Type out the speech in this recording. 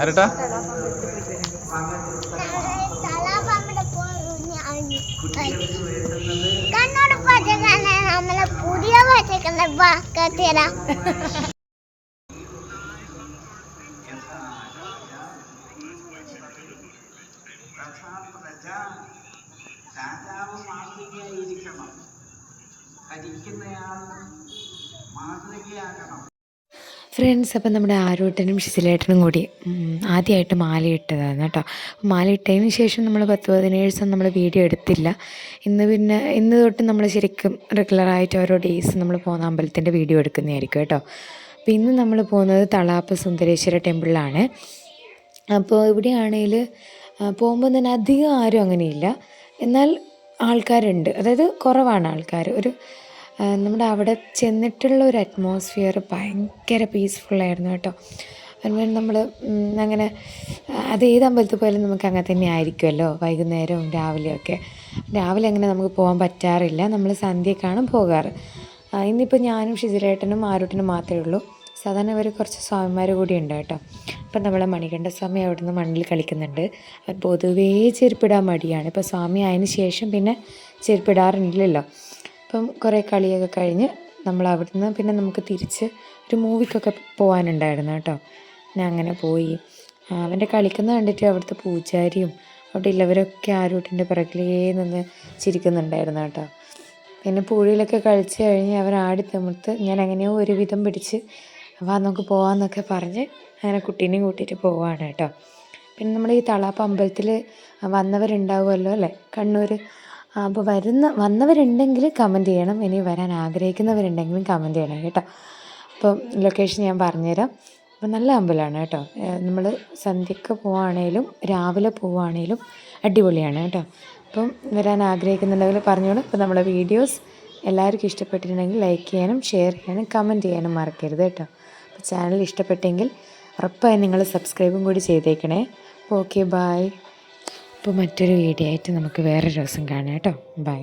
ആരട്ടാ? കണ്ണോട് പച്ചക്കണ നമ്മളെ പുതിയ പച്ചക്കണ ബാക്കത്തില രാജാവ് മാതൃകയായിരിക്കണം. ഭരിക്കുന്നയാൾ മാതൃകയാകണം. ഫ്രണ്ട്സ് അപ്പം നമ്മുടെ ആരോട്ടനും ഷിസിലേട്ടനും കൂടി ആദ്യമായിട്ട് മാലയിട്ടതാണ് കേട്ടോ. മാലയിട്ടതിന് ശേഷം നമ്മൾ പത്ത് പതിനേഴ് ദിവസം നമ്മൾ വീഡിയോ എടുത്തില്ല. ഇന്ന് പിന്നെ ഇന്ന് തൊട്ട് നമ്മൾ ശരിക്കും റെഗുലറായിട്ട് ഓരോ ഡേയ്സ് നമ്മൾ പോകുന്ന അമ്പലത്തിന്റെ വീഡിയോ എടുക്കുന്നതായിരിക്കും കേട്ടോ. അപ്പോൾ ഇന്ന് നമ്മൾ പോകുന്നത് തളാപ്പ് സുന്ദരേശ്വര ടെമ്പിളിലാണ് അപ്പോൾ ഇവിടെയാണെങ്കിൽ പോകുമ്പോൾ തന്നെ അധികം ആരും അങ്ങനെയില്ല. എന്നാൽ ആൾക്കാരുണ്ട്. അതായത് കുറവാണ് ആൾക്കാർ ഒരു നമ്മുടെ അവിടെ ചെന്നിട്ടുള്ള ഒരു അറ്റ്മോസ്ഫിയർ ഭയങ്കര പീസ്ഫുള്ളായിരുന്നു കേട്ടോ. അതുപോലെ നമ്മൾ അങ്ങനെ അത് ഏത് അമ്പലത്തിൽ പോയാലും നമുക്ക് അങ്ങനെ തന്നെ ആയിരിക്കുമല്ലോ വൈകുന്നേരവും രാവിലെയൊക്കെ രാവിലെ അങ്ങനെ നമുക്ക് പോകാൻ പറ്റാറില്ല നമ്മൾ സന്ധ്യക്കാണ് പോകാറ്. ഇന്നിപ്പോൾ ഞാനും ഷിജിലേട്ടനും ആരോട്ടനും മാത്രമേ ഉള്ളൂ. സാധാരണ ഇവർ കുറച്ച് സ്വാമിമാർ കൂടി ഉണ്ട് കേട്ടോ. അപ്പം നമ്മളെ മണികണ്ഠ സ്വാമി അവിടുന്ന് മണ്ണിൽ കളിക്കുന്നുണ്ട്. പൊതുവേ ചെരുപ്പിടാൻ മടിയാണ്. ഇപ്പോൾ സ്വാമി ആയതിനു ശേഷം പിന്നെ ചെരുപ്പിടാറില്ലല്ലോ. അപ്പം കുറേ കളിയൊക്കെ കഴിഞ്ഞ് നമ്മൾ അവിടുന്ന് പിന്നെ നമുക്ക് തിരിച്ച് ഒരു മൂവിക്കൊക്കെ പോകാനുണ്ടായിരുന്നു കേട്ടോ. ഞാൻ അങ്ങനെ പോയി. അവന്റെ കളിക്കുന്ന കണ്ടിട്ട് അവിടുത്തെ പൂജാരിയും അവിടെ ഉള്ളവരൊക്കെ ആരൂട്ടിന്റെ പിറകിലേ നിന്ന് ചിരിക്കുന്നുണ്ടായിരുന്നു കേട്ടോ. പിന്നെ പൂഴിയിലൊക്കെ കളിച്ച് കഴിഞ്ഞ് അവർ ആടി തമിർത്ത് ഞാൻ എങ്ങനെയോ ഒരുവിധം പിടിച്ച് വാ നമുക്ക് പോവാന്നൊക്കെ പറഞ്ഞ് അങ്ങനെ കുട്ടീനെയും കൂട്ടിയിട്ട് പോവാണ് കേട്ടോ. പിന്നെ നമ്മൾ ഈ തളാപ്പ് അമ്പലത്തിൽ വന്നവരുണ്ടാവുമല്ലോ അല്ലേ? കണ്ണൂർ അപ്പോൾ വരുന്ന വന്നവരുണ്ടെങ്കിൽ കമന്റ് ചെയ്യണം. ഇനി വരാൻ ആഗ്രഹിക്കുന്നവരുണ്ടെങ്കിലും കമന്റ് ചെയ്യണം കേട്ടോ. അപ്പം ലൊക്കേഷൻ ഞാൻ പറഞ്ഞുതരാം. അപ്പം നല്ല അമ്പലമാണ് കേട്ടോ. നമ്മൾ സന്ധ്യക്ക് പോവുകയാണേലും രാവിലെ പോവുകയാണേലും അടിപൊളിയാണ് കേട്ടോ. അപ്പം വരാൻ ആഗ്രഹിക്കുന്നുണ്ടെങ്കിൽ പറഞ്ഞോളൂ. അപ്പോൾ നമ്മുടെ വീഡിയോസ് എല്ലാവർക്കും ഇഷ്ടപ്പെട്ടിട്ടുണ്ടെങ്കിൽ ലൈക്ക് ചെയ്യാനും ഷെയർ ചെയ്യാനും കമന്റ് ചെയ്യാനും മറക്കരുത് കേട്ടോ. അപ്പോൾ ചാനൽ ഇഷ്ടപ്പെട്ടെങ്കിൽ ഉറപ്പായി നിങ്ങൾ സബ്സ്ക്രൈബും കൂടി ചെയ്തേക്കണേ. അപ്പോൾ ഓക്കെ ബായ് അപ്പോൾ മറ്റൊരു വീഡിയോ ആയിട്ട് നമുക്ക് വേറെ ദിവസം കാണാം കേട്ടോ. ബൈ